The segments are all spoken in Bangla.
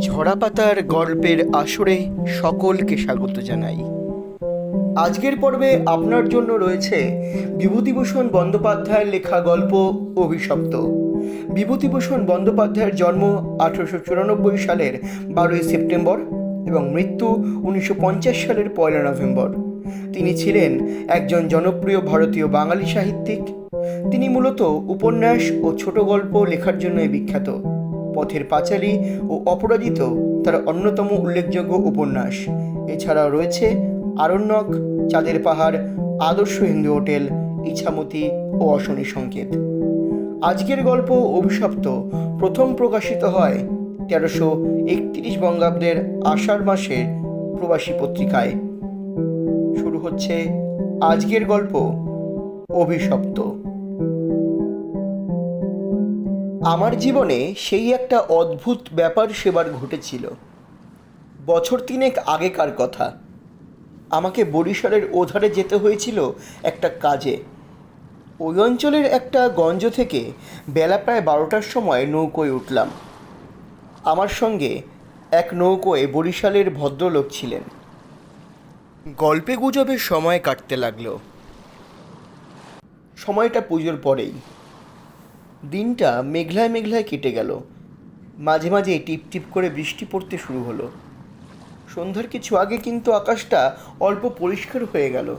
ঝরাপাতার গল্পের আসরে সকলকে স্বাগত জানাই। আজকের পর্বে আপনার জন্য রয়েছে বিভূতিভূষণ বন্দ্যোপাধ্যায়ের লেখা গল্প অভিশপ্ত। বিভূতিভূষণ বন্দ্যোপাধ্যায়ের জন্ম আঠারোশো চুরানব্বই সালের বারোই সেপ্টেম্বর এবং মৃত্যু উনিশশো পঞ্চাশ সালের পয়লা নভেম্বর। তিনি ছিলেন একজন জনপ্রিয় ভারতীয় বাঙালি সাহিত্যিক। তিনি মূলত উপন্যাস ও ছোট গল্প লেখার জন্যই বিখ্যাত। পথের পাঁচালী ও অপরাজিত তার অন্যতম উল্লেখযোগ্য উপন্যাস। এছাড়াও রয়েছে আরণ্যক, চাঁদের পাহাড়, আদর্শ হিন্দু হোটেল, ইছামতি ও অশনি সংকেত। আজকের গল্প অভিশপ্ত প্রথম প্রকাশিত হয় তেরোশো একত্রিশ বঙ্গাব্দের আষাঢ় মাসের প্রবাসী পত্রিকায়। শুরু হচ্ছে আজকের গল্প অভিশপ্ত। আমার জীবনে সেই একটা অদ্ভুত ব্যাপার সেবার ঘটেছিল। বছর তিনেক আগেকার কথা। আমাকে বরিশালের ওধারে যেতে হয়েছিল একটা কাজে। ওই অঞ্চলের একটা গঞ্জ থেকে বেলা প্রায় বারোটার সময় নৌকোয় উঠলাম। আমার সঙ্গে এক নৌকোয় বরিশালের ভদ্রলোক ছিলেন। গল্পে গুজবে সময় কাটতে লাগল। সময়টা পুজোর পরেই। দিনটা মেঘলায় মেঘলায় কেটে গেল। মাঝে মাঝে টিপ টিপ করে বৃষ্টি পড়তে শুরু হলো। সন্ধ্যার কিছু আগে কিন্তু আকাশটা অল্প পরিষ্কার হয়ে গেল।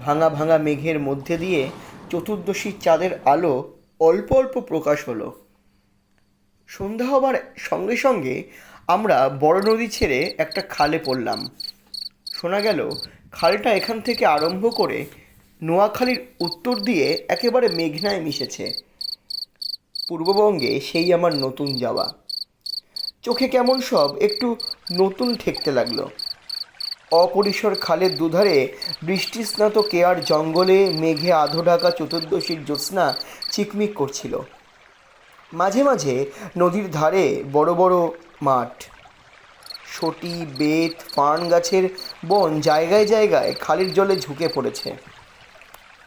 ভাঙা ভাঙা মেঘের মধ্যে দিয়ে চতুর্দশীর চাঁদের আলো অল্প অল্প প্রকাশ হলো। সন্ধ্যা হবার সঙ্গে সঙ্গে আমরা বড় নদী ছেড়ে একটা খালে পড়লাম। শোনা গেল, খালটা এখান থেকে আরম্ভ করে নোয়াখালীর উত্তর দিয়ে একেবারে মেঘনায় মিশেছে। পূর্ববঙ্গে সেই আমার নতুন যাওয়া। চোখে কেমন সব একটু নতুন ঠেকতে লাগল। অপরিসর খালের দুধারে বৃষ্টিস্নাত কেয়ার জঙ্গলে মেঘে আধো ঢাকা চতুর্দশীর জ্যোৎস্না চিকমিক করছিল। মাঝে মাঝে নদীর ধারে বড় বড় মাঠ। সটি বেত, ফার্ন গাছের বন জায়গায় জায়গায় খালির জলে ঝুঁকে পড়েছে।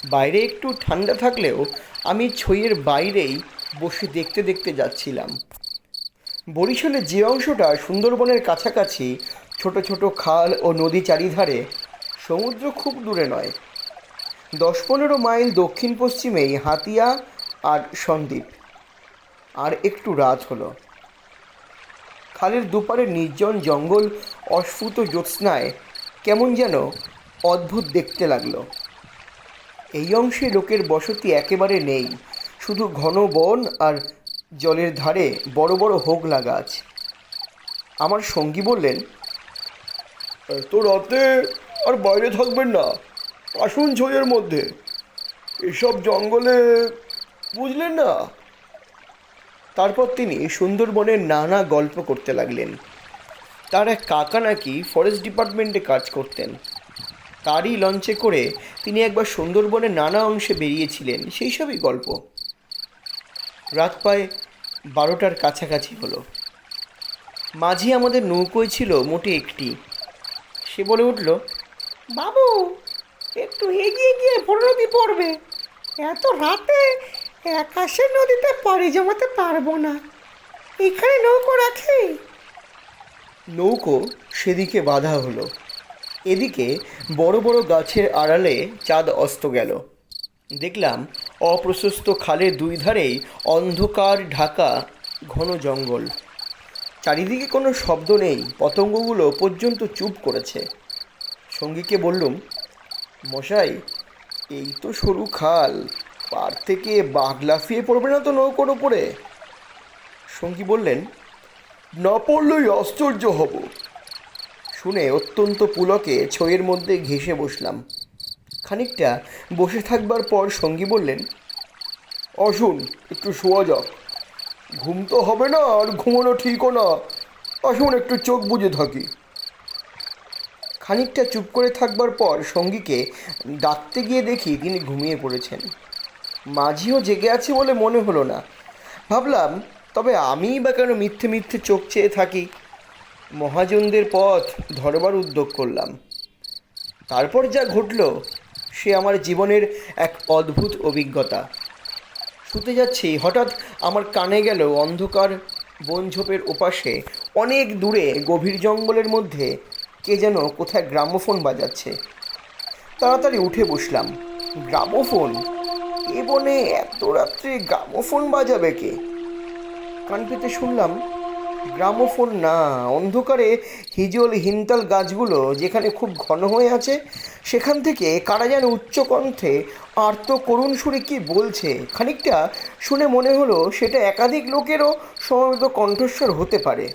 বাইরে একটু ঠান্ডা থাকলেও আমি ছইয়ের বাইরেই বসে দেখতে দেখতে যাচ্ছিলাম। বরিশালের যে অংশটা সুন্দরবনের কাছাকাছি, ছোট ছোট খাল ও নদী চারিধারে, সমুদ্র খুব দূরে নয়। দশ পনেরো মাইল দক্ষিণ পশ্চিমেই হাতিয়া আর সন্দ্বীপ। আর একটু রাত হলো। খালের দুপারে নির্জন জঙ্গল অস্ফুত জ্যোৎস্নায় কেমন যেন অদ্ভুত দেখতে লাগল। এই অংশে লোকের বসতি একেবারে নেই। শুধু ঘন বন আর জলের ধারে বড় বড় হোগলা গাছ। আমার সঙ্গী বললেন, এত রাতে আর বাইরে থাকবেন না, আসুন ঝোঁয়ের মধ্যে। এসব জঙ্গলে বুঝলেন না? তারপর তিনি সুন্দরবনের নানা গল্প করতে লাগলেন। তার এক কাকা নাকি ফরেস্ট ডিপার্টমেন্টে কাজ করতেন। তারই লঞ্চে করে তিনি একবার সুন্দরবনের নানা অংশে বেরিয়েছিলেন, সেই সবই গল্প। রাত প্রায় বারোটার কাছাকাছি হলো। মাঝি আমাদের নৌকোয় ছিল মোটে একটি। সে বলে উঠল, বাবু, একটু এগিয়ে গিয়ে নদী পড়বে। এত রাতে একাশে নদীতে পাড়ি জমাতে পারব না। এখানে নৌকো রাখি? নৌকো সেদিকে বাধা হলো। এদিকে বড় বড় গাছের আড়ালে চাঁদ অস্ত গেল। দেখলাম অপ্রশস্ত খালের দুই ধারেই অন্ধকার ঢাকা, ঘন জঙ্গল। চারিদিকে কোনো শব্দ নেই, পতঙ্গগুলো পর্যন্ত চুপ করেছে। সঙ্গীকে বললুম, মশাই, এই তো সরু খাল, পার থেকে বাঘ লাফিয়ে পড়বে না তো নৌকোর ওপরে সঙ্গী বললেন, না পড়লেই আশ্চর্য হব। শুনে অত্যন্ত পুলকে ছইয়ের মধ্যে ঘেঁষে বসলাম। খানিকটা বসে থাকবার পর সঙ্গী বললেন আসুন একটু শোয়া যাক। ঘুম তো হবে না আর ঘুমানো ঠিকও না। আসুন একটু চোখ বুজে থাকি। খানিকটা চুপ করে থাকবার পর সঙ্গীকে ডাকতে গিয়ে দেখি তিনি ঘুমিয়ে পড়েছেন। মাঝিও জেগে আছে বলে মনে হলো না। ভাবলাম, তবে আমিই বা কেন মিথ্যে মিথ্যে চোখ চেয়ে থাকি? মহাজনদের পথ ধরবার উদ্যোগ করলাম। তারপর যা ঘটল সে আমার জীবনের এক অদ্ভুত অভিজ্ঞতা। শুতে যাচ্ছি, হঠাৎ আমার কানে গেল অন্ধকার বনঝোপের ওপাশে, অনেক দূরে, গভীর জঙ্গলের মধ্যে, কে যেন কোথায় গ্রামোফোন বাজাচ্ছে। তাড়াতাড়ি উঠে বসলাম। গ্রামোফোন? এ বনে এত রাত্রে গ্রামোফোন বাজাবে কে? কান পেতে শুনলাম গ্রামোফোন না, অন্ধকারে হিজল হিনতাল গাছগুলো যেখানে খুব ঘন হয়ে আছে, সেখান থেকে কারা যেন উচ্চ কণ্ঠে আর্ত করুণ সুরে কি বলছে? খানিকটা শুনে মনে হলো সেটা একাধিক লোকেরও সমবেত কণ্ঠস্বর হতে পারে।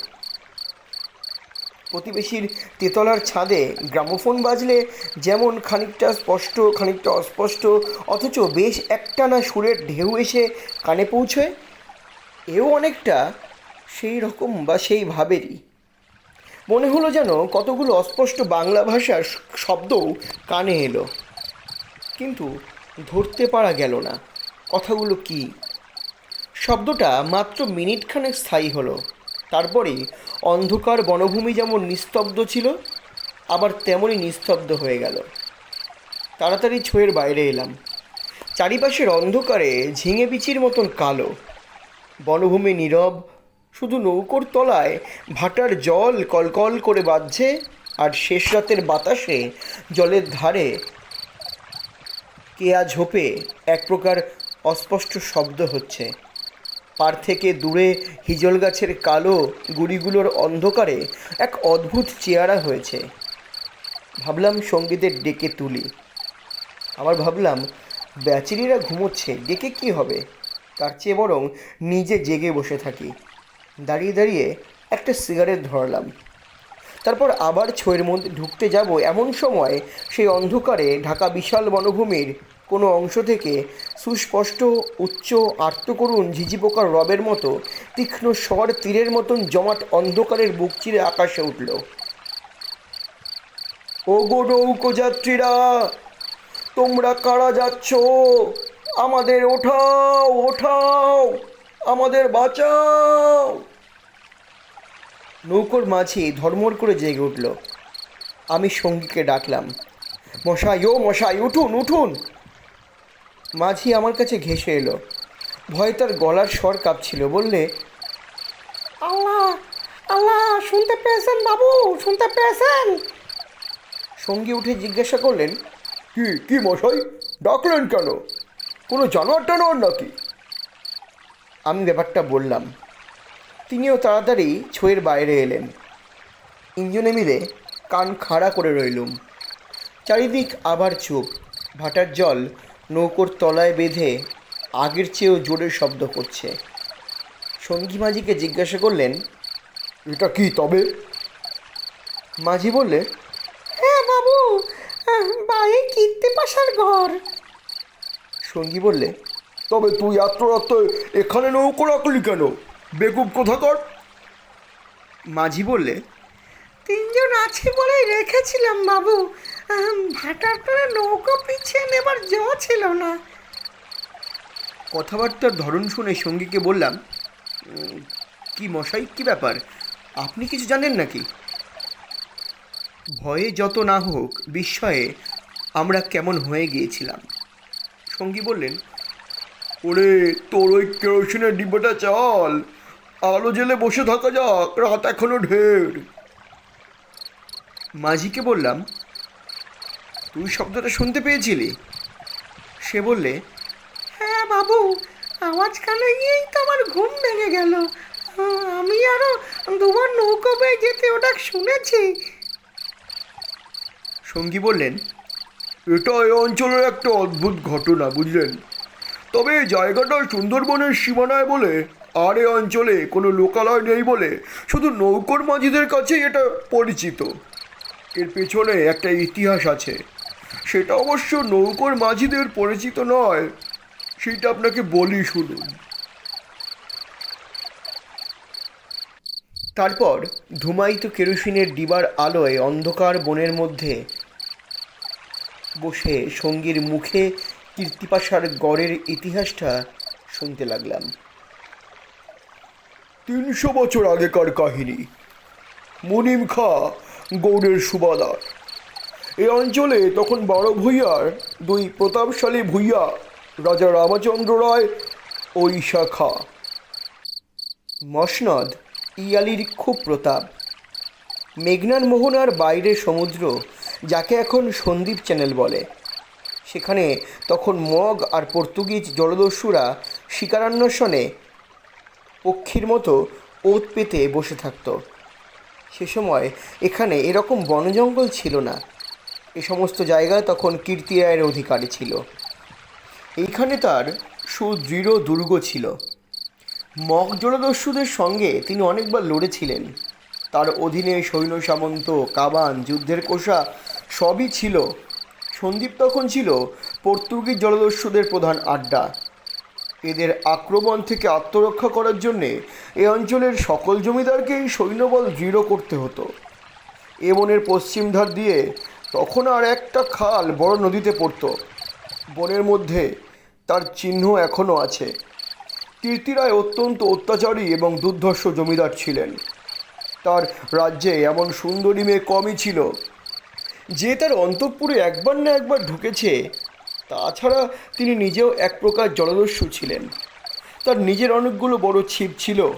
প্রতিবেশীর তেতলার ছাদে গ্রামোফোন বাজলে যেমন খানিকটা স্পষ্ট, খানিকটা অস্পষ্ট, অথচ বেশ একটানা সুরের ঢেউ এসে কানে পৌঁছয়। এও অনেকটা সেই রকম বা সেই ভাবেরই। মনে হলো যেন কতগুলো অস্পষ্ট বাংলা ভাষার শব্দও কানে এলো। কিন্তু ধরতে পারা গেল না, কথাগুলো কি? শব্দটা মাত্র মিনিটখানেক স্থায়ী হলো। তারপরে অন্ধকার বনভূমি যেমন নিস্তব্ধ ছিল, আবার তেমনই নিস্তব্ধ হয়ে গেল। তাড়াতাড়ি ছয়ের বাইরে এলাম। চারিপাশের অন্ধকারে ঝিঙে বিচির মতন কালো। বনভূমি নীরব শুধু নৌকোর তলায় ভাটার জল কলকল করে বাজছে আর শেষ রাতের বাতাসে জলের ধারে কেয়া ঝোপে এক প্রকার অস্পষ্ট শব্দ হচ্ছে। পার থেকে দূরে হিজল গাছের কালো গুড়িগুলোর অন্ধকারে এক অদ্ভুত চেহারা হয়েছে। ভাবলাম সঙ্গীদের ডেকে তুলি। আবার ভাবলাম, ব্যাচেরিরা ঘুমোচ্ছে, ডেকে কি হবে? তার চেয়ে বরং নিজে জেগে বসে থাকি। দাঁড়িয়ে দাঁড়িয়ে একটা সিগারেট ধরলাম। তারপর আবার ছয়ের মধ্যে ঢুকতে যাব এমন সময় সেই অন্ধকারে ঢাকা বিশাল বনভূমির কোনো অংশ থেকে সুস্পষ্ট, উচ্চ, আর্তকরুণ, ঝিঝি পোকার রবের মতো তীক্ষ্ণ স্বর তীরের মতন জমাট অন্ধকারের বুক চিরে আকাশে উঠল। ও গো নৌকো যাত্রীরা, তোমরা কারা যাচ্ছ? আমাদের ওঠাও ওঠাও! আমাদের বাঁচাও। নৌকোর মাঝি ধর্মর করে জেগে উঠল। আমি সঙ্গীকে ডাকলাম মশাই ও মশাই উঠুন উঠুন! মাঝি আমার কাছে ঘেসে এলো। ভয়ে তার গলার স্বর কাঁপছিল বললে আল্লাহ আল্লাহ শুনতে পেয়েছেন বাবু শুনতে পেয়েছেন? সঙ্গী উঠে জিজ্ঞাসা করলেন কি কি মশাই ডাকলেন কেন? কোনো জানোয়ার টানোয়ার নাকি? আমি ব্যাপারটা বললাম। তিনিও তাড়াতাড়ি ছইয়ের বাইরে এলেন। তিনজনে মিলে কান খাড়া করে রইলুম। চারিদিক আবার চুপ। ভাটার জল নৌকোর তলায় বেঁধে আগের চেয়েও জোরে শব্দ করছে। সঙ্গী মাঝিকে জিজ্ঞাসা করলেন এটা কি তবে? মাঝি বললে হ্যাঁ বাবু বাড়ি কীর্তি পাশার ঘর। সঙ্গী বললে তবে তুই এত রাতে এখানে নৌকো রাখলি কেন? বেকুব কোথাকার? মাঝি বললে তিনজন আছে বলেই রেখেছিলাম বাবু। ভাটার করে নৌকো পিছিয়ে নেবার জো ছিল না। কথাবার্তার ধরন শুনে সঙ্গীকে বললাম "উম, কি মশাই কি ব্যাপার? আপনি কিছু জানেন নাকি? ভয়ে যত না হোক বিস্ময়ে আমরা কেমন হয়ে গিয়েছিলাম। সঙ্গী বললেন ওরে, তোর ওই কেরোসিনের ডিব্বাটা চল। আলো জেলে বসে থাকা যাক, রাত এখনও ঢের। মাঝিকে বললাম, তুই শব্দটা শুনতে পেয়েছিলি? সে বললে হ্যাঁ বাবু, আওয়াজ কানে গিয়েই তো আমার ঘুম ভেঙে গেল। আমি আরও দুবার নৌকো বেয়ে যেতে ওটা শুনেছি। সঙ্গী বললেন, এটা এই অঞ্চলের একটা অদ্ভুত ঘটনা, বুঝলেন? তবে জায়গাটা সুন্দরবনের সীমানায় বলে আর এ অঞ্চলে কোনো লোকালয় নেই বলে শুধু নৌকর মাঝিদের কাছেই এটা পরিচিত। এর পেছনে একটা ইতিহাস আছে। সেটা অবশ্য নৌকর মাঝিদের পরিচিত নয়, সেটা আপনাকে বলি শুনুন। তারপর ধুমায়িত কেরোসিনের ডিবার আলোয় অন্ধকার বনের মধ্যে বসে সঙ্গীর মুখে কীর্তিপাশার গড়ের ইতিহাসটা শুনতে লাগলাম। তিনশো বছর আগেকার কাহিনী। মুনিম খা, গৌড়ের সুবাদার। এই অঞ্চলে তখন বড় ভূঁইয়ার, দুই প্রতাপশালী ভূঁইয়া, রাজা রামচন্দ্র রায় ঈশা খা। মসনদ, ইয়ালির খুব প্রতাপ। মেঘনার মোহনার বাইরে সমুদ্র, যাকে এখন সন্দীপ চ্যানেল বলে। সেখানে তখন মগ আর পর্তুগিজ জলদস্যুরা শিকারান্বেষণে পক্ষীর মতো ওত পেতে বসে থাকতো। সে সময় এখানে এরকম বনজঙ্গল ছিল না। এ সমস্ত জায়গায় তখন কীর্তি রায়ের অধিকারী ছিল। এইখানে তার সুদৃঢ় দুর্গ ছিল। মগ জলদস্যুদের সঙ্গে তিনি অনেকবার লড়েছিলেন। তার অধীনে সৈন্য সামন্ত, কাবান, যুদ্ধের কোষা সবই ছিল সন্দীপ তখন ছিল পর্তুগিজ জলদস্যুদের প্রধান আড্ডা। এদের আক্রমণ থেকে আত্মরক্ষা করার জন্যে এ অঞ্চলের সকল জমিদারকেই সৈন্যবল দৃঢ় করতে হতো। এ বনের পশ্চিম ধার দিয়ে তখন আর একটা খাল বড় নদীতে পড়তো। বনের মধ্যে তার চিহ্ন এখনও আছে। কীর্তিরায় অত্যন্ত অত্যাচারী এবং দুর্ধর্ষ জমিদার ছিলেন। তার রাজ্যে এমন সুন্দরী মেয়ে কমই ছিল। যে তার অন্তঃপুরে একবার না একবার ঢুকেছে, তাছাড়া তিনি নিজেও এক প্রকার জলদস্যু ছিলেন। তার নিজের অনেকগুলো বড় ছিপ ছিল।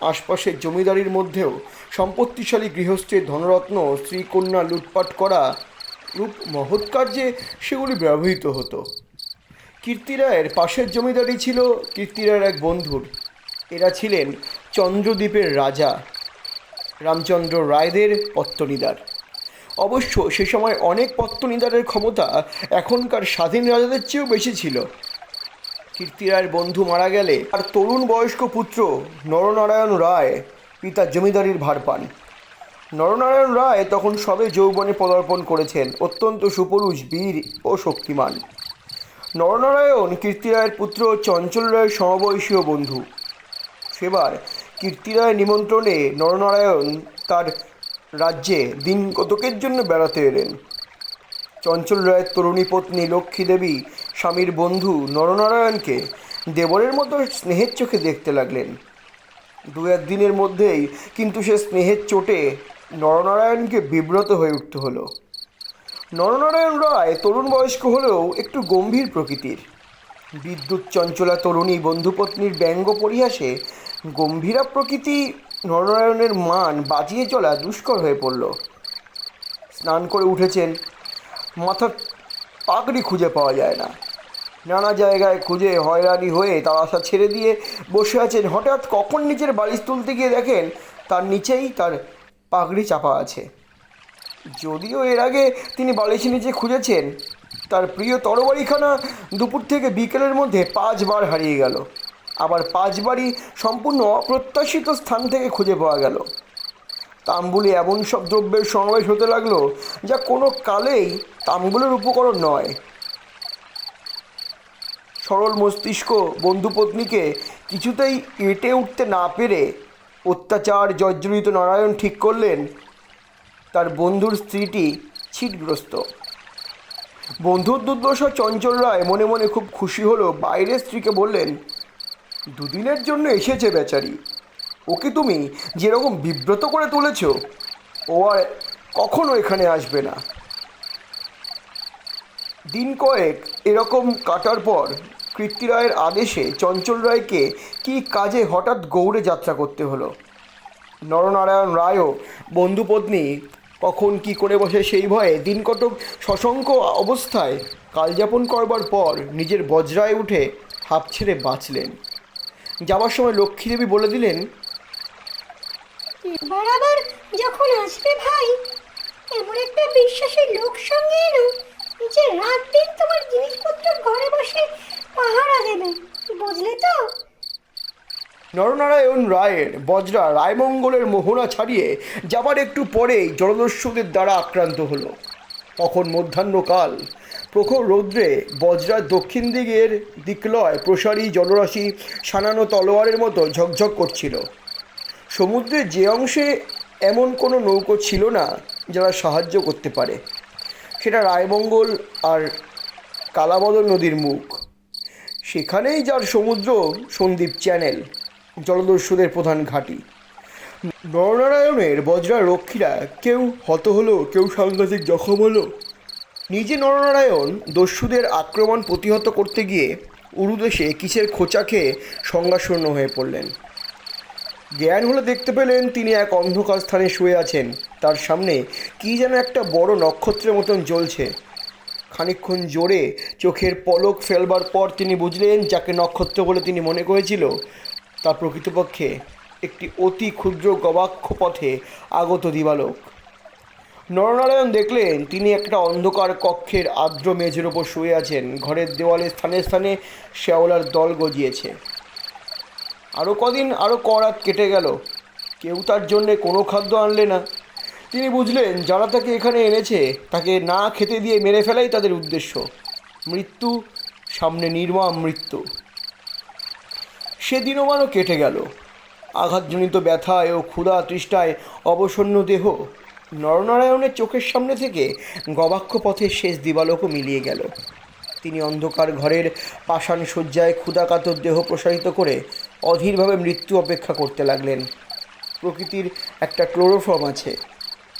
আশপাশের জমিদারির মধ্যেও সম্পত্তিশালী গৃহস্থের ধনরত্ন, স্ত্রীকন্যা লুটপাট করা, রূপ মহৎ কার্যে সেগুলি ব্যবহৃত হতো। কীর্তিরায়ের পাশের জমিদারি ছিল কীর্তিরায়ের এক বন্ধুর। এরা ছিলেন চন্দ্রদ্বীপের রাজা, রামচন্দ্র রায়দের পত্তনিদার। অবশ্য সে সময় অনেক পত্তনিদারের ক্ষমতা এখনকার স্বাধীন রাজাদের চেয়েও বেশি ছিল। কীর্তিরায়ের বন্ধু মারা গেলে আর তরুণ বয়স্ক পুত্র নরনারায়ণ রায় পিতা জমিদারির ভার পান। নরনারায়ণ রায় তখন সবে যৌবনে পদার্পণ করেছেন, অত্যন্ত সুপুরুষ, বীর ও শক্তিমান। নরনারায়ণ কীর্তিরায়ের পুত্র চঞ্চল রায়ের সমবয়সীয় বন্ধু। সেবার কীর্তিরায় নিমন্ত্রণে নরনারায়ণ তার রাজ্যে দিন কতকের জন্য বেড়াতে এলেন? চঞ্চল রায়ের তরুণী পত্নী লক্ষ্মী দেবী, স্বামীর বন্ধু নরনারায়ণকে দেবরের মতো স্নেহের চোখে দেখতে লাগলেন। দু একদিনের মধ্যেই কিন্তু সে স্নেহের চোটে নরনারায়ণকে বিব্রত হয়ে উঠতে হলো। নরনারায়ণ রায় তরুণ বয়স্ক হলেও একটু গম্ভীর প্রকৃতির। বিদ্যুৎ চঞ্চলা তরুণী বন্ধুপত্নীর ব্যঙ্গ পরিহাসে গম্ভীরা প্রকৃতি নরনারায়ণের মান বাজিয়ে চলা দুষ্কর হয়ে পড়ল। স্নান করে উঠেছেন মাথার পাগড়ি খুঁজে পাওয়া যায় না। নানা জায়গায় খুঁজে হয়রানি হয়ে তার আশা ছেড়ে দিয়ে বসে আছেন। হঠাৎ কখন নিচের বালিশ তুলতে গিয়ে দেখেন, তার নিচেই তার পাগড়ি চাপা আছে। যদিও এর আগে তিনি বালিশের নিচে খুঁজেছেন, তার প্রিয় তরবারিখানা দুপুর থেকে বিকেলের মধ্যে পাঁচবার হারিয়ে গেল। আবার পাঁচবারই সম্পূর্ণ অপ্রত্যাশিত স্থান থেকে খুঁজে পাওয়া গেল। তাম্বুলে এমন সব দ্রব্যের সমাবেশ হতে লাগল যা কোনো কালেই তাম্বুলের উপকরণ নয়। সরল মস্তিষ্ক বন্ধুপত্নীকে কিছুতেই এঁটে উঠতে না পেরে অত্যাচার জর্জরিত নারায়ণ ঠিক করলেন, তার বন্ধুর স্ত্রীটি ছিটগ্রস্ত। বন্ধুর দুর্দশা চঞ্চল রায় মনে মনে খুব খুশি হলো, বাইরের স্ত্রীকে বললেন দুদিনের জন্য এসেছে বেচারি। ওকে তুমি যেরকম বিব্রত করে তুলেছ, ও আর কখনো এখানে আসবে না। দিন কয়েক এরকম কাটার পর কৃত্তিরায়ের আদেশে চঞ্চল রায়কে কী কাজে হঠাৎ গৌড়ে যাত্রা করতে হলো? নরনারায়ণ রায়ও বন্ধুপত্নী কখন কি করে বসে সেই ভয়ে দিন কতক সশঙ্ক অবস্থায় কালযাপন করবার পর নিজের বজ্রায় উঠে হাঁপ ছেড়ে বাঁচলেন। যাওয়ার সময় লক্ষ্মীদেবী বলে দিলেন এবার আবার যখন আসবে ভাই এমন একটা বিশ্বাসী লোক সঙ্গে এলো যে রাত দিন তোমার জিনিসপত্র ঘরে বসে পাহারা দেবে বুঝলে তো? নরনারায়ণ রায়ের বজ্রা রায়মঙ্গলের মোহনা ছাড়িয়ে যাবার একটু পরেই জলদস্যুদের দ্বারা আক্রান্ত হলো। তখন মধ্যাহ্নকাল প্রখর রৌদ্রে বজ্রার দক্ষিণ দিকের দিকলয় প্রসারী জলরাশি সানানো তলোয়ারের মতো ঝকঝক করছিল। সমুদ্রের যে অংশে এমন কোনো নৌকো ছিল না যারা সাহায্য করতে পারে। সেটা রায়মঙ্গল আর কালাবদল নদীর মুখ। সেখানেই যার সমুদ্র সন্দ্বীপ চ্যানেল, জলদস্যুদের প্রধান ঘাঁটি। নরনারায়ণের বজ্রা রক্ষীরা কেউ হত হলো কেউ সাংঘাতিক জখম হলো। নিজে নরনারায়ণ দস্যুদের আক্রমণ প্রতিহত করতে গিয়ে উরুদেশে কিসের খোঁচা খেয়ে সংজ্ঞাশূন্য হয়ে পড়লেন। জ্ঞান হলে দেখতে পেলেন তিনি এক অন্ধকার স্থানে শুয়ে আছেন। তার সামনে কি যেন একটা বড় নক্ষত্রের মতন জ্বলছে। খানিকক্ষণ জোরে চোখের পলক ফেলবার পর তিনি বুঝলেন, যাকে নক্ষত্র বলে তিনি মনে করেছিল, তা প্রকৃতপক্ষে একটি অতি ক্ষুদ্র গবাক্ষ পথে আগত দিবালোক। নরনারায়ণ দেখলেন, তিনি একটা অন্ধকার কক্ষের আর্দ্র মেঝের ওপর শুয়ে আছেন। ঘরের দেওয়ালে স্থানে স্থানে শ্যাওলার দল গজিয়েছে। আরও কদিন আরও করাত কেটে গেল। কেউ তার জন্যে কোনো খাদ্য আনলে না। তিনি বুঝলেন, যারা তাকে এখানে এনেছে, তাকে না খেতে দিয়ে মেরে ফেলাই তাদের উদ্দেশ্য। মৃত্যু, সামনে নির্মম মৃত্যু। সে দিনমানও কেটে গেল। আঘাতজনিত ব্যথায় ও ক্ষুধা তৃষ্ঠায় অবসন্ন দেহ নরনারায়ণের চোখের সামনে থেকে গবাক্ষ পথের শেষ দিবালোকও মিলিয়ে গেল। তিনি অন্ধকার ঘরের পাষাণ শয্যায় ক্ষুধাকাতর দেহ প্রসারিত করে অধীরভাবে মৃত্যু অপেক্ষা করতে লাগলেন। প্রকৃতির একটা ক্লোরোফর্ম আছে।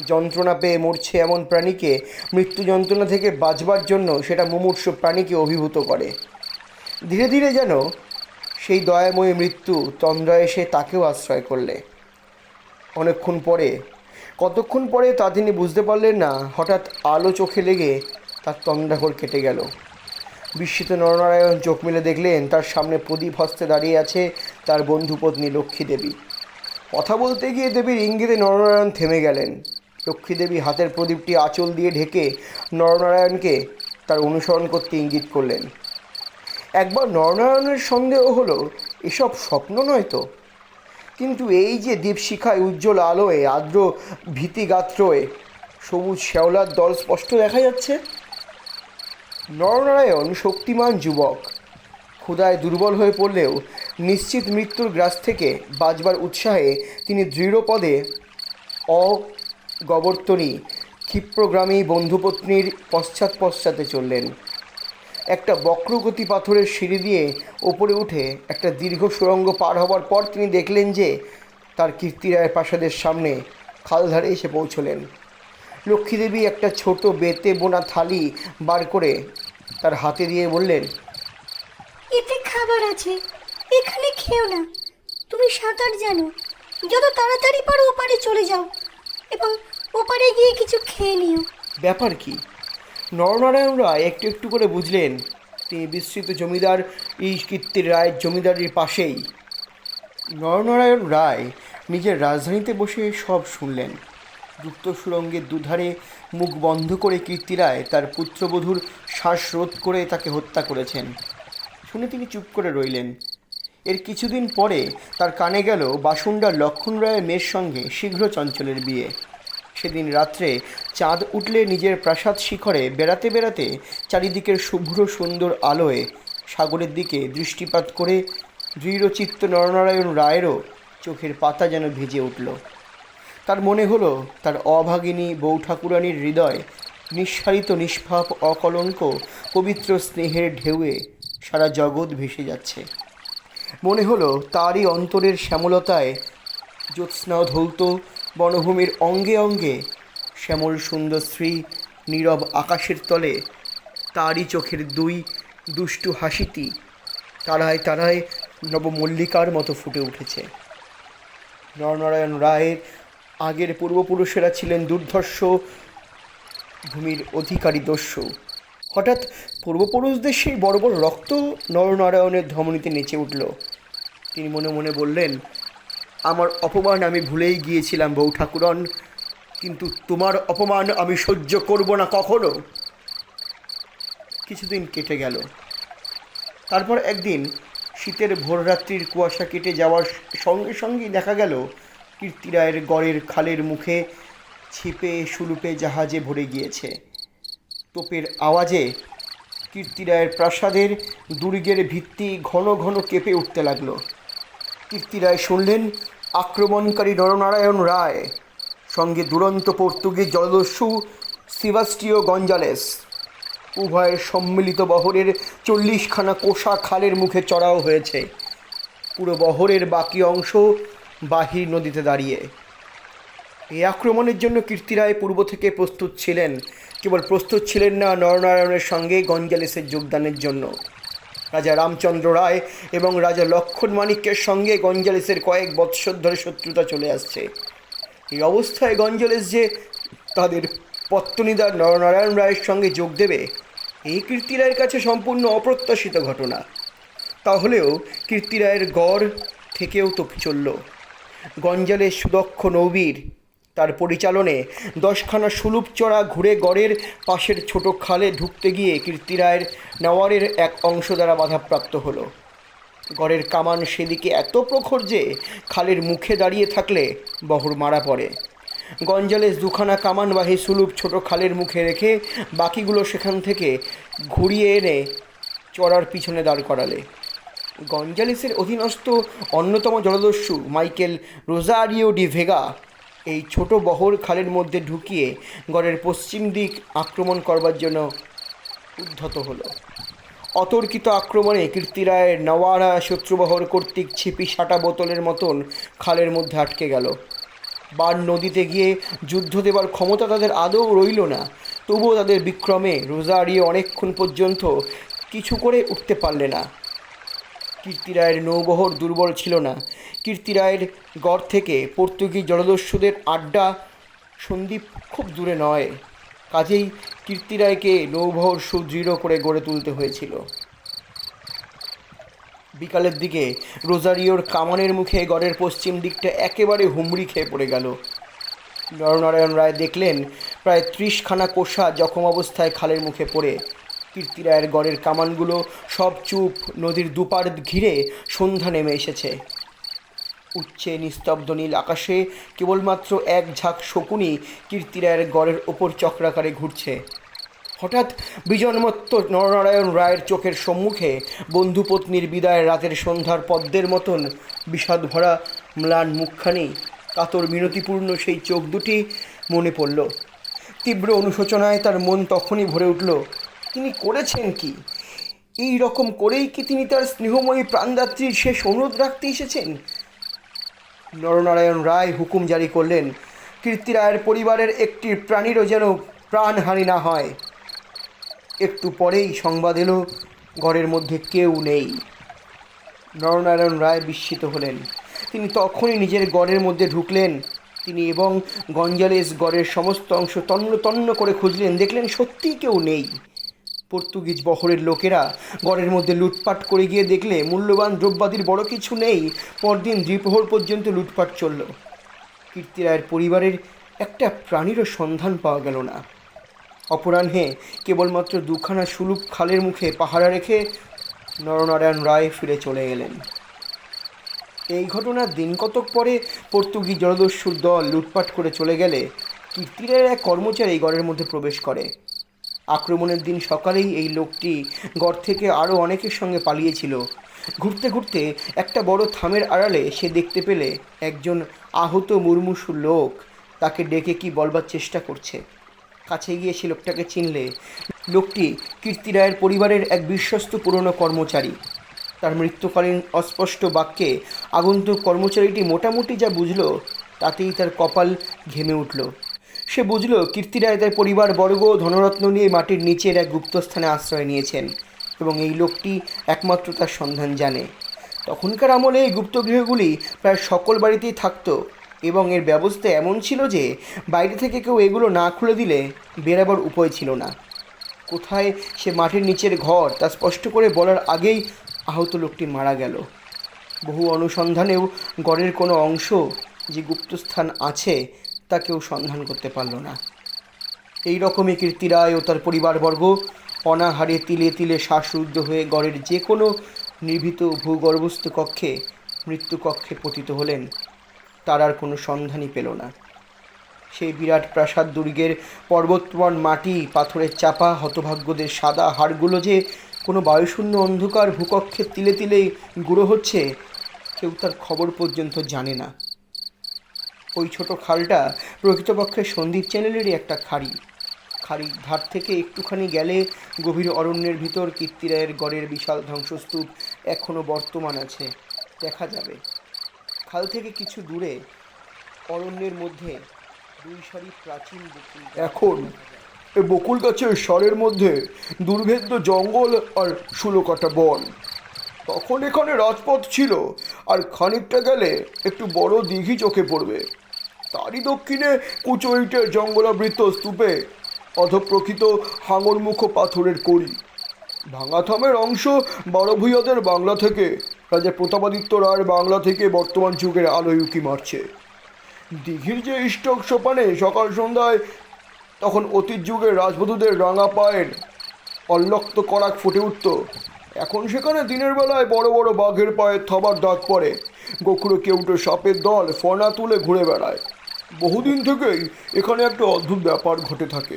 যন্ত্রণা পেয়ে মরছে এমন প্রাণীকে মৃত্যু যন্ত্রণা থেকে বাঁচবার জন্য সেটা মুমূর্ষ প্রাণীকে অভিভূত করে। ধীরে ধীরে যেন সেই দয়াময়ী মৃত্যু তন্দ্রা এসে তাকেও আশ্রয় করলে। অনেকক্ষণ পরে কতক্ষণ পরে তা তিনি বুঝতে পারলেন না, হঠাৎ আলো চোখে লেগে তার তন্দ্রাঘর কেটে গেল। বিস্মিত নরনারায়ণ চোখ মেলে দেখলেন, তার সামনে প্রদীপ হস্তে দাঁড়িয়ে আছে তার বন্ধুপত্নী লক্ষ্মী দেবী। কথা বলতে গিয়ে দেবীর ইঙ্গিতে নরনারায়ণ থেমে গেলেন। লক্ষ্মী দেবী হাতের প্রদীপটি আঁচল দিয়ে ঢেকে নরনারায়ণকে তার অনুসরণ করতে ইঙ্গিত করলেন। একবার নরনারায়ণের সন্দেহ হলো, এসব স্বপ্ন নয় তো? কিন্তু এই যে দীপশিখায় উজ্জ্বল আলোয়, আর্দ্র ভীতিগাত্রয়ে, সবুজ শ্যাওলার দল স্পষ্ট দেখা যাচ্ছে। নরনারায়ণ শক্তিমান যুবক, ক্ষুধায় দুর্বল হয়ে পড়লেও নিশ্চিত মৃত্যুর গ্রাস থেকে বাঁচবার উৎসাহে তিনি দৃঢ়পদে অগবর্তনী ক্ষিপ্রগ্রামী বন্ধুপত্নীর পশ্চাৎ পশ্চাতে চললেন। একটা বক্রগতি পাথরের সিঁড়ি দিয়ে ওপরে উঠে একটা দীর্ঘ সুড়ঙ্গ পার হবার পর তিনি দেখলেন যে তার কীর্তিরায়ের প্রাসাদের সামনে খালধারে এসে পৌঁছলেন। লক্ষ্মীদেবী একটা ছোট বেতে বোনা থালি বার করে তার হাতে দিয়ে বললেন এতে খাবার আছে এখানে খেও না। তুমি সাঁতার জানো। যত তাড়াতাড়ি পারো ওপারে চলে যাও এবং ওপারে গিয়ে কিছু খেয়ে নিও। ব্যাপার কি? নরনারায়ণ রায় একটু একটু করে বুঝলেন, তিনি বিস্তৃত জমিদার এই কীর্তির রায়ের জমিদারির পাশেই। নরনারায়ণ রায় নিজের রাজধানীতে বসে সব শুনলেন। গুপ্ত সুরঙ্গের দুধারে মুখ বন্ধ করে কীর্তি রায় তার পুত্রবধূর শ্বাসরোধ করে তাকে হত্যা করেছেন। শুনে তিনি চুপ করে রইলেন। এর কিছুদিন পরে তার কানে গেল বাসুন্ডার লক্ষণ রায়ের মেয়ের সঙ্গে শীঘ্র চঞ্চলের বিয়ে। সেদিন রাত্রে চাঁদ উঠলে নিজের প্রাসাদ শিখরে বেড়াতে বেড়াতে চারিদিকের শুভ্র সুন্দর আলোয় সাগরের দিকে দৃষ্টিপাত করে দৃঢ়চিত্ত নরনারায়ণ রায়েরও চোখের পাতা যেন ভিজে উঠল। তার মনে হলো তার অভাগিনী বউ ঠাকুরানীর হৃদয় নিঃসারিত নিষ্পাপ অকলঙ্ক পবিত্র স্নেহের ঢেউয়ে সারা জগৎ ভেসে যাচ্ছে। মনে হলো তারই অন্তরের শ্যামলতায় জ্যোৎস্না ধৌত বনভূমির অঙ্গে অঙ্গে শ্যামল সুন্দর শ্রী নীরব আকাশের তলে, তারই চোখের দুই দুষ্টু হাসিটি তারায় তারায় নবমল্লিকার মতো ফুটে উঠেছে। নরনারায়ণ রায়ের আগের পূর্বপুরুষেরা ছিলেন দুর্ধর্ষ, ভূমির অধিকারী দস্যু। হঠাৎ পূর্বপুরুষদের সেই বড় বড় রক্ত নরনারায়ণের ধমনীতে নেচে উঠল। তিনি মনে মনে বললেন আমার অপমান আমি ভুলেই গিয়েছিলাম, বউ ঠাকুরন। কিন্তু তোমার অপমান আমি সহ্য করব না কখনো। কিছুদিন কেটে গেল। তারপর একদিন শীতের ভোররাত্রির কুয়াশা কেটে যাওয়ার সঙ্গে সঙ্গেই দেখা গেল কীর্তিরায়ের গড়ের খালের মুখে ছিপে সুলুপে জাহাজে ভরে গিয়েছে। তোপের আওয়াজে কীর্তিরায়ের প্রাসাদের দুর্গের ভিত্তি ঘন ঘন কেঁপে উঠতে লাগল। কীর্তিরায় শুনলেন আক্রমণকারী নরনারায়ণ রায়, সঙ্গে দুরন্ত পর্তুগিজ জলদস্যু সিভাস্টিও গঞ্জালেস। উভয়ের সম্মিলিত বহরের চল্লিশখানা কোষা খালের মুখে চড়াও হয়েছে। পুরো বহরের বাকি অংশ বাহির নদীতে দাঁড়িয়ে। এই আক্রমণের জন্য কীর্তিরায় পূর্ব থেকে প্রস্তুত ছিলেন। কেবল প্রস্তুত ছিলেন না নরনারায়ণের সঙ্গে গঞ্জালেসের যোগদানের জন্য। রাজা রামচন্দ্র রায় এবং রাজা লক্ষণ মাণিক্যের সঙ্গে গঞ্জালেসের কয়েক বৎসর ধরে শত্রুতা চলে আসছে। এই অবস্থায় গঞ্জালেস যে তাদের পত্তনিদার নরনারায়ণ রায়ের সঙ্গে যোগ দেবে, এই কীর্তি রায়ের কাছে সম্পূর্ণ অপ্রত্যাশিত ঘটনা। তাহলেও কীর্তি রায়ের গড় থেকেও তো চলল। গঞ্জালের সুদক্ষ নৌবীর তার পরিচালনে দশখানা সুলুপ চড়া ঘুরে গড়ের পাশের ছোট খালে ঢুকতে গিয়ে কীর্তি রায়ের নেওয়ারের এক অংশ দ্বারা বাধাপ্রাপ্ত হলো। গড়ের কামান সেদিকে এত প্রখর যে খালের মুখে দাঁড়িয়ে থাকলে বহর মারা পড়ে। গঞ্জালেস দুখানা কামানবাহী সুলুপ ছোট খালের মুখে রেখে বাকিগুলো সেখান থেকে ঘুরিয়ে এনে চড়ার পিছনে দাঁড় করালে। গঞ্জালেসের অধীনস্থ অন্যতম জলদস্যু মাইকেল রোজারিও ডি ভেগা এই ছোট বহর খালের মধ্যে ঢুকিয়ে গড়ের পশ্চিম দিক আক্রমণ করবার জন্য উদ্ধত হলো। অতর্কিত আক্রমণে কীর্তিরায়ের নওয়ারা শত্রুবহর কর্তৃক ছিপি সাটা বোতলের মতন খালের মধ্যে আটকে গেল। বার নদীতে গিয়ে যুদ্ধ দেবার ক্ষমতা তাদের আদৌ রইল না। তবুও তাদের বিক্রমে রোজারিও অনেকক্ষণ পর্যন্ত কিছু করে উঠতে পারলে না। কীর্তিরায়ের নৌবহর দুর্বল ছিল না। কীর্তিরায়ের গড় থেকে পর্তুগিজ জলদস্যুদের আড্ডা সন্দ্বীপ খুব দূরে নয়। কাজেই কীর্তিরায়কে নৌবহর সুদৃঢ় করে গড়ে তুলতে হয়েছিল। বিকালের দিকে রোজারিওর কামানের মুখে গড়ের পশ্চিম দিকটা একেবারে হুমড়ি খেয়ে পড়ে গেল। নরনারায়ণ রায় দেখলেন, প্রায় ত্রিশখানা কোষা জখম অবস্থায় খালের মুখে পড়ে। কীর্তিরায়ের গড়ের কামানগুলো সব চুপ নদীর দুপার ঘিরে সন্ধ্যা নেমে এসেছে। উচ্চে নিস্তব্ধ নীল আকাশে, কেবলমাত্র এক ঝাঁক শকুনি কীর্তিরায়ের গড়ের ওপর চক্রাকারে ঘুরছে। হঠাৎ বিজন্মত্ত নরনারায়ণ রায়ের চোখের সম্মুখে বন্ধুপত্নীর বিদায় রাতের সন্ধ্যার পদ্মের মতন বিষাদ ভরা ম্লান মুখখানি, কাতর মিনতিপূর্ণ সেই চোখ দুটি মনে পড়ল। তীব্র অনুশোচনায় তার মন তখনই ভরে উঠল তিনি করেছেন কি? এই রকম করেই কি তিনি তার স্নেহময়ী প্রাণদাত্রীর শেষ অনুরোধ রাখতে এসেছেন? নরনারায়ণ রায় হুকুম জারি করলেন, কীর্তি রায়ের পরিবারের একটি প্রাণীরও যেন প্রাণহানি না হয়। একটু পরেই সংবাদ এলো, ঘরের মধ্যে কেউ নেই। নরনারায়ণ রায় বিস্মিত হলেন। তিনি তখনই নিজের গড়ের মধ্যে ঢুকলেন। তিনি এবং গঞ্জালেস গড়ের সমস্ত অংশ তন্ন তন্ন করে খুঁজলেন, দেখলেন সত্যিই কেউ নেই। পর্তুগিজ বহরের লোকেরা গড়ের মধ্যে লুটপাট করে গিয়ে দেখলে মূল্যবান দ্রব্যাদির বড় কিছু নেই। পরদিন দ্বিপ্রহর পর্যন্ত লুটপাট চলল। কীর্তি রায়ের পরিবারের একটা প্রাণীরও সন্ধান পাওয়া গেল না। অপরাহ্নে কেবলমাত্র দুখানা সুলুপ খালের মুখে পাহারা রেখে নরনারায়ণ রায় ফিরে চলে গেলেন এই ঘটনার দিন কতক পরে পর্তুগিজ জলদস্যুর দল লুটপাট করে চলে গেলে কীর্তিরের এক কর্মচারী গড়ের মধ্যে প্রবেশ করে। আক্রমণের দিন সকালেই এই লোকটি গড় থেকে আরও অনেকের সঙ্গে পালিয়েছিল। ঘুরতে ঘুরতে একটা বড় থামের আড়ালে সে দেখতে পেলে একজন আহত মুর্মুষু লোক। তাকে ডেকে কি বলবার চেষ্টা করছে। কাছে গিয়ে সে লোকটাকে চিনলে, লোকটি কীর্তি রায়ের পরিবারের এক বিশ্বস্ত পুরনো কর্মচারী। তার মৃত্যুকালীন অস্পষ্ট বাক্যে আগন্তুক কর্মচারীটি মোটামুটি যা বুঝল, তাতেই তার কপাল ঘেমে উঠল। সে বুঝল কীর্তি রায় তার পরিবার বর্গ ধনরত্ন নিয়ে মাটির নিচের এক গুপ্তস্থানে আশ্রয় নিয়েছেন এবং এই লোকটি একমাত্র তার সন্ধান জানে। তখনকার আমলে এই গুপ্তগৃহগুলি প্রায় সকল বাড়িতেই থাকতো এবং এর ব্যবস্থা এমন ছিল যে বাইরে থেকে কেউ এগুলো না খুলে দিলে বেরাবার উপায় ছিল না। কোথায় সে মাটির নিচের ঘর তা স্পষ্ট করে বলার আগেই আহত লোকটি মারা গেল। বহু অনুসন্ধানেও গড়ের কোনো অংশ যে গুপ্তস্থান আছে তা কেউ সন্ধান করতে পারল না। এই রকমই কীর্তিরায় ও তার পরিবারবর্গ অনাহারে তিলে তিলে শ্বাসরুদ্ধ হয়ে গড়ের যে কোনো নির্ভীত ভূগর্ভস্থ কক্ষে, মৃত্যুকক্ষে পতিত হলেন। তার আর কোনো সন্ধানই পেল না। সেই বিরাট প্রাসাদ দুর্গের পর্বতমান মাটি, পাথরের চাপা, হতভাগ্যদের সাদা হাড়গুলো যে কোনো বায়ুশূন্য অন্ধকার ভূকক্ষে তিলে তিলে গুঁড়ো হচ্ছে, কেউ তার খবর পর্যন্ত জানে না। ওই ছোট খালটা প্রকৃতপক্ষে সন্দীপ চ্যানেলেরই একটা খাড়ি। খাড়ির ধার থেকে একটুখানি গেলে গভীর অরণ্যের ভিতর কীর্তিরায়ের গড়ের বিশাল ধ্বংসস্তূপ এখনও বর্তমান আছে। দেখা যাবে। খাল থেকে কিছু দূরে অরণ্যের মধ্যে দুই সারি প্রাচীন এখন বকুল গাছের সারের মধ্যে দুর্ভেদ্য জঙ্গল আর সুলোকাটা বন। তখন এখানে রাজপথ ছিল আর খানিকটা গেলে একটু বড় দিঘি চোখে পড়বে। তারই দক্ষিণে কুচো ইটের জঙ্গলাবৃত স্তূপে অধপ্রকৃত হাঙরমুখ পাথরের কড়ি। ভাঙা থামের অংশ বড় ভূঁইয়াদের বাংলা থেকে। রাজা প্রতাপাদিত্য রায়ের বাংলা থেকে বর্তমান যুগের আলোয় উকি মারছে। দিঘির যে স্টক সোপানে সকাল সন্ধ্যায় তখন অতীত যুগের রাজবধূদের রাঙা পায়ের অল্লক্ত করাক ফুটে উঠত। এখন সেখানে দিনের বেলায় বড় বড় বাঘের পায়ে থবার দাগ পড়ে। গোখুড়ো কেউটো সাপের দল ফনা তুলে ঘুরে বেড়ায়। বহুদিন থেকেই এখানে একটা অদ্ভুত ব্যাপার ঘটে থাকে।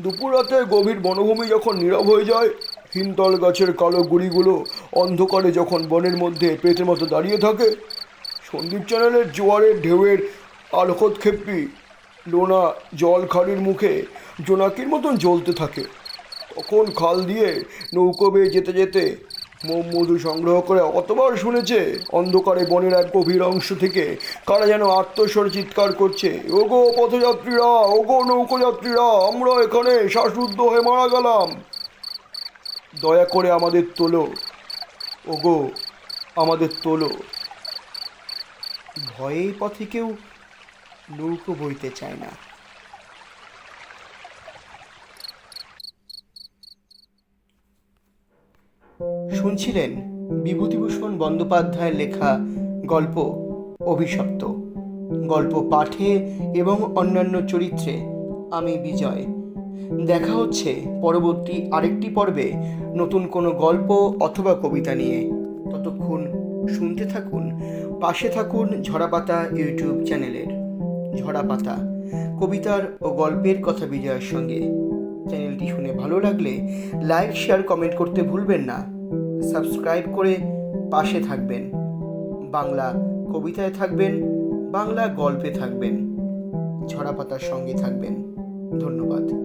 দুপুর রাতে গভীর বনভূমি যখন নীরব হয়ে যায়, হিমতল গাছের কালো গুড়িগুলো অন্ধকারে যখন বনের মধ্যে পেটের মতো দাঁড়িয়ে থাকে, সন্দীপ চ্যানেলের জোয়ারের ঢেউয়ের আলোকৎক্ষেপী লোনা জল খাড়ির মুখে জোনাকির মতন জ্বলতে থাকে। তখন খাল দিয়ে নৌকো বেয়ে যেতে যেতে মধু সংগ্রহ করে অতবার শুনেছে। অন্ধকারে বনের এক গভীর অংশ থেকে কারা যেন আত্মস্বর চিৎকার করছে। ওগো পথযাত্রীরা, ওগো নৌকোযাত্রীরা, আমরা এখানে শ্বাসরুদ্ধ হয়ে মারা গেলাম। দয়া করে আমাদের তোলো। ওগো, আমাদের তোলো। ভয়ে পথে কেউ নৌকো বইতে চায় না। শুনছিলেন বিভূতিভূষণ বন্দ্যোপাধ্যায়ের লেখা গল্প অভিশপ্ত। গল্প পাঠে এবং অন্যান্য চরিত্রে আমি বিজয়। দেখা হচ্ছে পরবর্তী আরেকটি পর্বে নতুন কোনো গল্প অথবা কবিতা নিয়ে। ততক্ষণ শুনতে থাকুন, পাশে থাকুন ঝরাপাতা ইউটিউব চ্যানেলের। ঝরাপাতা, কবিতার ও গল্পের কথা বিজয়ের সঙ্গে। চ্যানেলটি শুনে ভালো লাগলে লাইক, শেয়ার, কমেন্ট করতে ভুলবেন না। সাবস্ক্রাইব করে পাশে থাকবেন। বাংলা কবিতায় থাকবেন বাংলা গল্পে থাকবেন। ঝরাপাতার সঙ্গে থাকবেন। ধন্যবাদ।